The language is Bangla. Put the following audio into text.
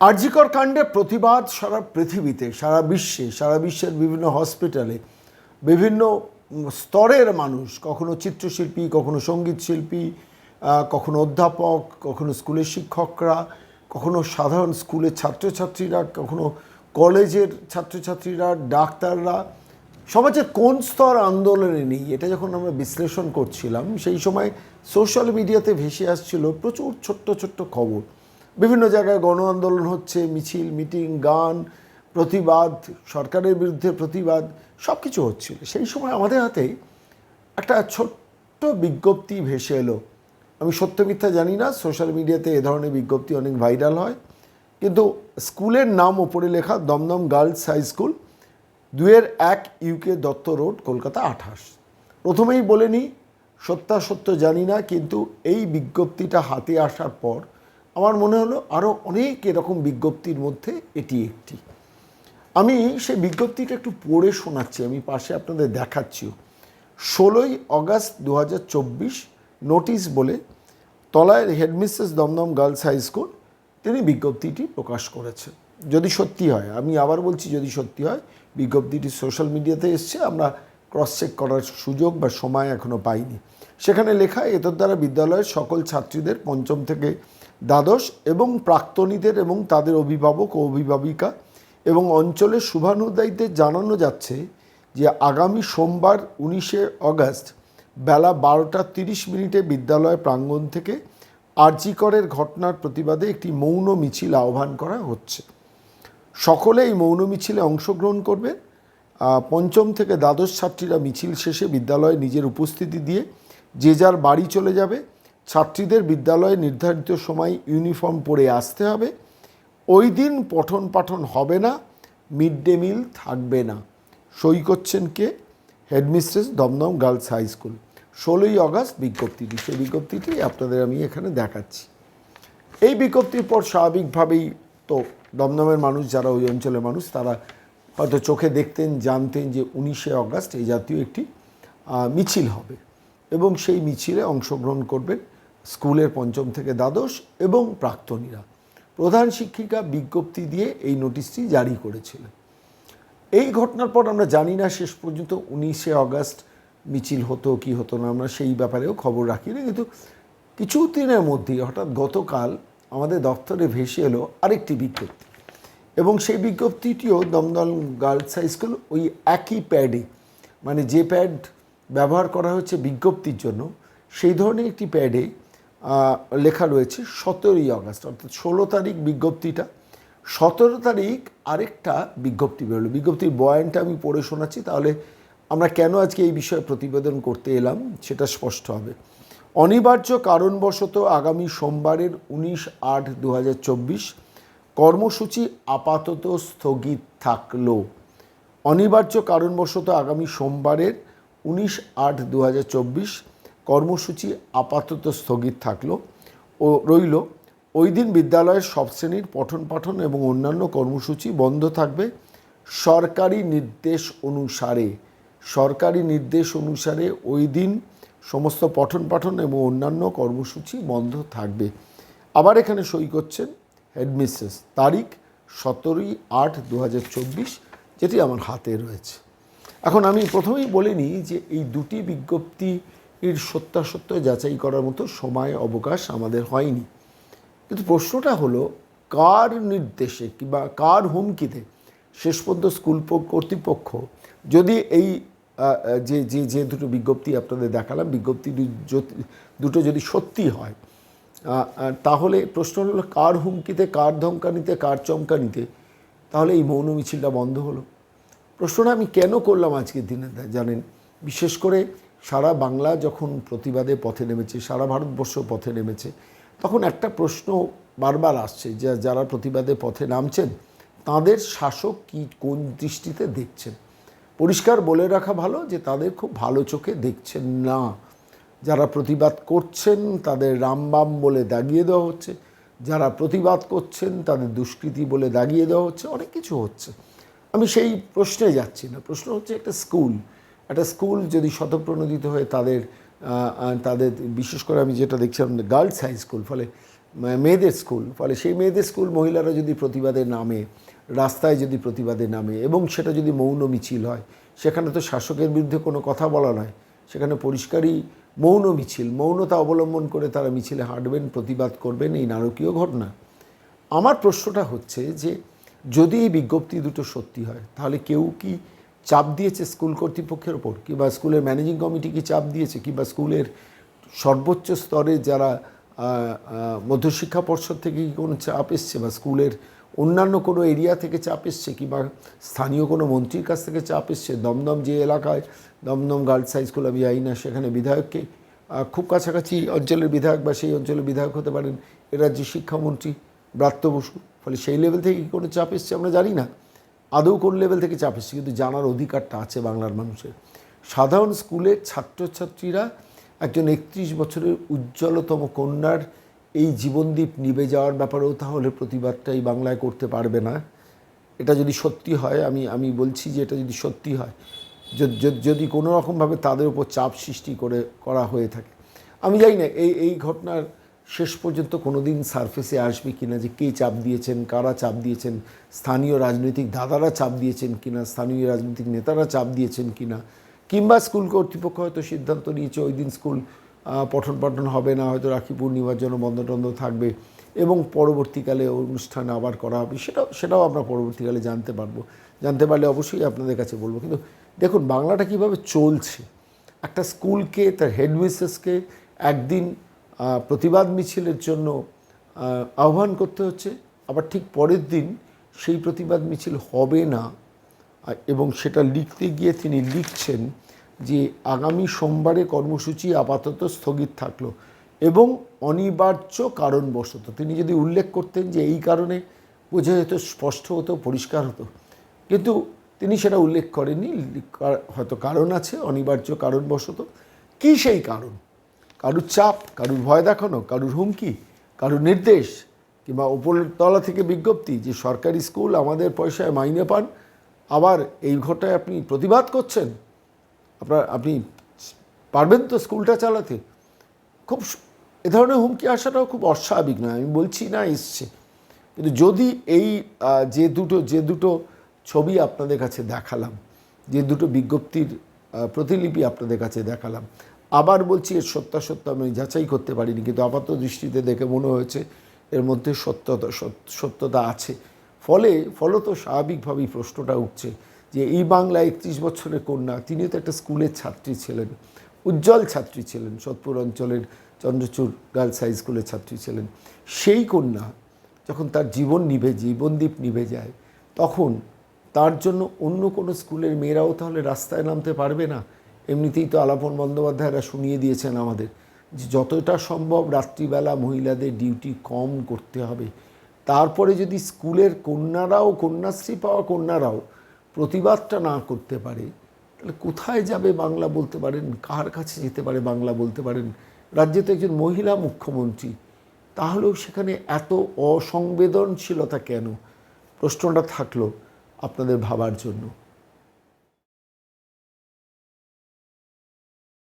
আরজিকর কাণ্ডে প্রতিবাদ সারা পৃথিবীতে, সারা বিশ্বে, সারা বিশ্বের বিভিন্ন হসপিটালে, বিভিন্ন স্তরের মানুষ, কখনো চিত্রশিল্পী, কখনো সংগীত শিল্পী কখনো অধ্যাপক, কখনো স্কুলের শিক্ষকরা, কখনো সাধারণ স্কুলের ছাত্রছাত্রীরা, কখনো কলেজের ছাত্রছাত্রীরা, ডাক্তাররা, সমাজের কোন স্তর আন্দোলনে নেই, এটা যখন আমরা বিশ্লেষণ করছিলাম, সেই সময় সোশ্যাল মিডিয়াতে ভেসে আসছিল প্রচুর ছোট্ট ছোট্ট খবর। বিভিন্ন জায়গায় গণ আন্দোলন হচ্ছে, মিছিল, মিটিং, গান, প্রতিবাদ, সরকারের বিরুদ্ধে প্রতিবাদ সব কিছু হচ্ছিল। সেই সময় আমাদের হাতে একটা ছোট্ট বিজ্ঞপ্তি ভেসে এলো। আমি সত্য মিথ্যা জানি না, সোশ্যাল মিডিয়াতে এ ধরনের বিজ্ঞপ্তি অনেক ভাইরাল হয়। কিন্তু স্কুলের নাম ওপরে লেখা দমদম গার্লস হাই স্কুল, দুয়ের এক ইউকে দত্ত রোড, কলকাতা আঠাশ। প্রথমেই বলে নিই, সত্যাসত্য জানি না, কিন্তু এই বিজ্ঞপ্তিটা হাতে আসার পর আমার মনে হলো আরও অনেক এরকম বিজ্ঞপ্তির মধ্যে এটি একটি। আমি সেই বিজ্ঞপ্তিটা একটু পড়ে শোনাচ্ছি, আমি পাশে আপনাদের দেখাচ্ছিও ষোলোই অগাস্ট দু হাজার চব্বিশ নোটিশ বলে তলায় headmistress Dum Dum girls high school তিনি বিজ্ঞপ্তিটি প্রকাশ করেছেন যদি সত্যি হয়, আমি আবার বলছি যদি সত্যি হয়, বিজ্ঞপ্তিটি সোশ্যাল মিডিয়াতে এসছে, আমরা ক্রস চেক করার সুযোগ বা সময় এখনও পাইনি। সেখানে লেখা এতর দ্বারা বিদ্যালয়ের সকল ছাত্রীদের পঞ্চম থেকে দ্বাদশ এবং প্রাক্তনীদের এবং তাদের অভিভাবক ও অভিভাবিকা এবং অঞ্চলের শুভানুদায়ীদের জানানো যাচ্ছে যে আগামী সোমবার উনিশে অগস্ট বেলা বারোটা তিরিশ মিনিটে বিদ্যালয় প্রাঙ্গণ থেকে আরজিকরের ঘটনার প্রতিবাদে একটি মৌন মিছিল আহ্বান করা হচ্ছে। সকলে এই মৌন মিছিলে অংশগ্রহণ করবে। পঞ্চম থেকে দ্বাদশ ছাত্রীরা মিছিল শেষে বিদ্যালয়ে নিজের উপস্থিতি দিয়ে যে যার বাড়ি চলে যাবে ছাত্রীদের বিদ্যালয়ে নির্ধারিত সময় ইউনিফর্ম পরে আসতে হবে। ওই দিন পঠন পাঠন হবে না, মিড ডে মিল থাকবে না। সই করছেন কে? Headmistress Dum Dum girls high school. ষোলোই আগস্ট বিজ্ঞপ্তিটি সেই বিজ্ঞপ্তিটি আপনাদের আমি এখানে দেখাচ্ছি। এই বিজ্ঞপ্তির পর স্বাভাবিকভাবেই তো দমদমের মানুষ, যারা ওই অঞ্চলের মানুষ, তারা হয়তো চোখে দেখতেন, জানতেন যে উনিশে অগাস্ট এই জাতীয় একটি মিছিল হবে। এবং সেই মিছিলে অংশগ্রহণ করবেন স্কুলের পঞ্চম থেকে দ্বাদশ এবং প্রাক্তনীরা। প্রধান শিক্ষিকা বিজ্ঞপ্তি দিয়ে এই নোটিশটি জারি করেছিলেন এই ঘটনার পর আমরা জানি না শেষ পর্যন্ত উনিশে অগাস্ট মিছিল হতো কি হতো না, আমরা সেই ব্যাপারেও খবর রাখি না কিন্তু কিছু দিনের মধ্যেই হঠাৎ গতকাল আমাদের দপ্তরে ভেসে এলো আরেকটি বিজ্ঞপ্তি। এবং সেই বিজ্ঞপ্তিটিও দমদম গার্লস হাই স্কুল ওই একই প্যাডে মানে যে প্যাড ব্যবহার করা হচ্ছে বিজ্ঞপ্তির জন্য, সেই ধরনের একটি প্যাডে লেখা রয়েছে সতেরোই আগস্ট, অর্থাৎ ষোলো তারিখ বিজ্ঞপ্তিটা। সতেরো তারিখ আরেকটা বিজ্ঞপ্তি বেরোলো। বিজ্ঞপ্তির বয়ানটা আমি পড়ে শোনাচ্ছি, তাহলে আমরা কেন আজকে এই বিষয়ে প্রতিবেদন করতে এলাম সেটা স্পষ্ট হবে। অনিবার্য কারণবশত আগামী সোমবারের উনিশ আট দু কর্মসূচি আপাতত স্থগিত থাকল। অনিবার্য কারণবশত আগামী সোমবারের উনিশ আট দু কর্মসূচি আপাতত স্থগিত থাকল ও রইল, ওই দিন বিদ্যালয়ের সব শ্রেণির পঠন পাঠন এবং অন্যান্য কর্মসূচি বন্ধ থাকবে। সরকারি নির্দেশ অনুসারে, সরকারি নির্দেশ অনুসারে ওই দিন সমস্ত পঠন পাঠন এবং অন্যান্য কর্মসূচি বন্ধ থাকবে। আবার এখানে সই করছেন হেডমিসেস তারিখ সতেরোই আট দু যেটি আমার হাতে রয়েছে। এখন আমি প্রথমেই বলে নিই যে এই দুটি বিজ্ঞপ্তির সত্যাসত্য যাচাই করার মতো সময় অবকাশ আমাদের হয়নি। কিন্তু প্রশ্নটা হলো, কার নির্দেশে কিংবা কার হুমকিতে শেষ পর্যন্ত স্কুল কর্তৃপক্ষ যদি এই যে যে যে দুটো বিজ্ঞপ্তি আপনাদের দেখালাম, বিজ্ঞপ্তি দুটো যদি সত্যি হয় তাহলে প্রশ্ন হলো কার হুমকিতে, কার ধমকানিতে, কার চমকানিতে, তাহলে এই মৌন মিছিলটা বন্ধ হলো। প্রশ্নটা আমি কেন করলাম আজকের দিনে, জানেন? বিশেষ করে সারা বাংলা যখন প্রতিবাদে পথে নেমেছে, সারা ভারতবর্ষ পথে নেমেছে, তখন একটা প্রশ্ন বারবার আসছে যে যারা প্রতিবাদে পথে নামছেন, তাদের শাসক কি কোন দৃষ্টিতে দেখছেন? পরিষ্কার বলে রাখা ভালো যে তাদের খুব ভালো চোখে দেখছেন না। যারা প্রতিবাদ করছেন, তাদের রামবাম বলে দাগিয়ে দেওয়া হচ্ছে। যারা প্রতিবাদ করছেন, তাদের দুষ্কৃতি বলে দাগিয়ে দেওয়া হচ্ছে। অনেক কিছু হচ্ছে। আমি সেই প্রশ্নে যাচ্ছি না। প্রশ্ন হচ্ছে একটা স্কুল। একটা স্কুল যদি শতপ্রণোদিত হয়ে তাদের তাদের, বিশেষ করে আমি যেটা দেখছিলাম গার্লস হাই স্কুল, ফলে মেয়েদের স্কুল, ফলে সেই মেয়েদের স্কুল মহিলারা যদি প্রতিবাদে নামে, রাস্তায় যদি প্রতিবাদে নামে, এবং সেটা যদি মৌন মিছিল হয়, সেখানে তো শাসকের বিরুদ্ধে কোনো কথা বলা নয়, সেখানে পরিষ্কারই মৌন মিছিল, মৌনতা অবলম্বন করে তারা মিছিলে হাঁটবেন, প্রতিবাদ করবেন, এই নারকীয় ঘটনা। আমার প্রশ্নটা হচ্ছে যে, যদি এই বিজ্ঞপ্তি দুটো সত্যি হয়, তাহলে কেউ কি চাপ দিয়েছে স্কুল কর্তৃপক্ষের ওপর? কিংবা স্কুলের ম্যানেজিং কমিটি কি চাপ দিয়েছে? কিংবা স্কুলের সর্বোচ্চ স্তরে যারা মধ্যশিক্ষা পর্ষদ থেকে কি কোনো চাপ এসছে? বা স্কুলের অন্যান্য কোনো এরিয়া থেকে চাপ এসছে? কিংবা স্থানীয় কোনো মন্ত্রীর কাছ থেকে চাপ এসছে? দমদম যে এলাকায়, দমদম গার্লস হাই স্কুল, আমি যাই না, সেখানে বিধায়ককে খুব কাছাকাছি অঞ্চলের বিধায়ক বা সেই অঞ্চলের বিধায়ক হতে পারেন, এ শিক্ষামন্ত্রী ব্রাত্য বসু। ফলে সেই লেভেল থেকে কি কোনো চাপ এসছে আমরা জানি না। আদৌ কোন লেভেল থেকে চাপ এসছে? কিন্তু জানার অধিকারটা আছে বাংলার মানুষের। সাধারণ স্কুলের ছাত্রছাত্রীরা একজন একত্রিশ বছরের উজ্জ্বলতম কন্যার এই জীবনদ্বীপ নিভে যাওয়ার ব্যাপারেও তাহলে প্রতিবাদটা এই বাংলায় করতে পারবে না। এটা যদি সত্যি হয়, আমি আমি বলছি যে এটা যদি সত্যি হয় যদি কোনো রকমভাবে তাদের উপর চাপ সৃষ্টি করে, করা হয়ে থাকে। আমি জানি না, এই এই ঘটনার শেষ পর্যন্ত কোনো দিন সারফেসে আসবে কিনা যে কে চাপ দিয়েছেন, কারা চাপ দিয়েছেন, স্থানীয় রাজনৈতিক দাদারা চাপ দিয়েছেন কি না স্থানীয় রাজনৈতিক নেতারা চাপ দিয়েছেন কিনা, কিংবা স্কুল কর্তৃপক্ষ হয়তো সিদ্ধান্ত নিয়েছে ওই দিন স্কুল পঠন পাঠন হবে না, হয়তো রাখি পূর্ণিমার জন্য বন্ধ টন্ধ থাকবে এবং পরবর্তীকালে অনুষ্ঠান আবার করা হবে, সেটাও সেটাও আমরা পরবর্তীকালে জানতে পারব। জানতে পারলে অবশ্যই আপনাদের কাছে বলব। কিন্তু দেখুন, বাংলাটা কীভাবে চলছে? একটা স্কুলকে তার হেডমিস্ট্রেসকে একদিন প্রতিবাদ মিছিলের জন্য আহ্বান করতে হচ্ছে। আবার ঠিক পরের দিন সেই প্রতিবাদ মিছিল হবে না এবং সেটা লিখতে গিয়ে তিনি লিখছেন যে আগামী সোমবারে কর্মসূচি আপাতত স্থগিত থাকল এবং অনিবার্য কারণবশত, তিনি যদি উল্লেখ করতেন যে এই কারণে বোঝা যেত স্পষ্ট হতো, পরিষ্কার হতো। কিন্তু তিনি সেটা উল্লেখ করেননি কার- হয়তো কারণ আছে, অনিবার্য কারণবশত। কী সেই কারণ? কারুর চাপ, কারুর ভয় দেখানো, কারুর হুমকি, কারুর নির্দেশ কিংবা উপরের তলা থেকে বিজ্ঞপ্তি যে সরকারি স্কুল আমাদের পয়সায় মাইনে পান, আবার এই ঘটায় আপনি প্রতিবাদ করছেন? আপনার, আপনি পারবেন তো স্কুলটা চালাতে? খুব এ ধরনের হুমকি আসাটাও খুব অস্বাভাবিক নয়, আমি বলছি না এসছে। কিন্তু যদি এই যে দুটো যে দুটো ছবি আপনাদের কাছে দেখালাম, যে দুটো বিজ্ঞপ্তির প্রতিলিপি আপনাদের কাছে দেখালাম আবার বলছি, এর সত্যাসত্য আমি যাচাই করতে পারিনি, কিন্তু আপাত দৃষ্টিতে দেখে মনে হয়েছে এর মধ্যে সত্যতা সত্যতা আছে। ফলে, ফলত স্বাভাবিকভাবেই প্রশ্নটা উঠছে যে, এই বাংলা একত্রিশ বছরের কন্যা, তিনি তো একটা স্কুলের ছাত্রী ছিলেন, উজ্জ্বল ছাত্রী ছিলেন, সোদপুর অঞ্চলের চন্দ্রচূড় গার্লস হাই স্কুলের ছাত্রী ছিলেন। সেই কন্যা যখন তার জীবন নিভে জীবনদ্বীপ নিভে যায়, তখন তার জন্য অন্য কোনো স্কুলের মেয়েরাও তাহলে রাস্তায় নামতে পারবে না? এমনিতেই তো আলাপন বন্দ্যোপাধ্যায়রা শুনিয়ে দিয়েছেন আমাদের যে যতটা সম্ভব রাত্রিবেলা মহিলাদের ডিউটি কম করতে হবে। তারপরে যদি স্কুলের কন্যারাও কন্যাশ্রী পাওয়া কন্যারাও প্রতিবাদটা না করতে পারে, তাহলে কোথায় যাবে বাংলা বলতে পারেন? কার কাছে যেতে পারে বাংলা বলতে পারেন? রাজ্যে তো একজন মহিলা মুখ্যমন্ত্রী, তাহলেও সেখানে এত অসংবেদনশীলতা কেন? প্রশ্নটা থাকল আপনাদের ভাবার জন্য।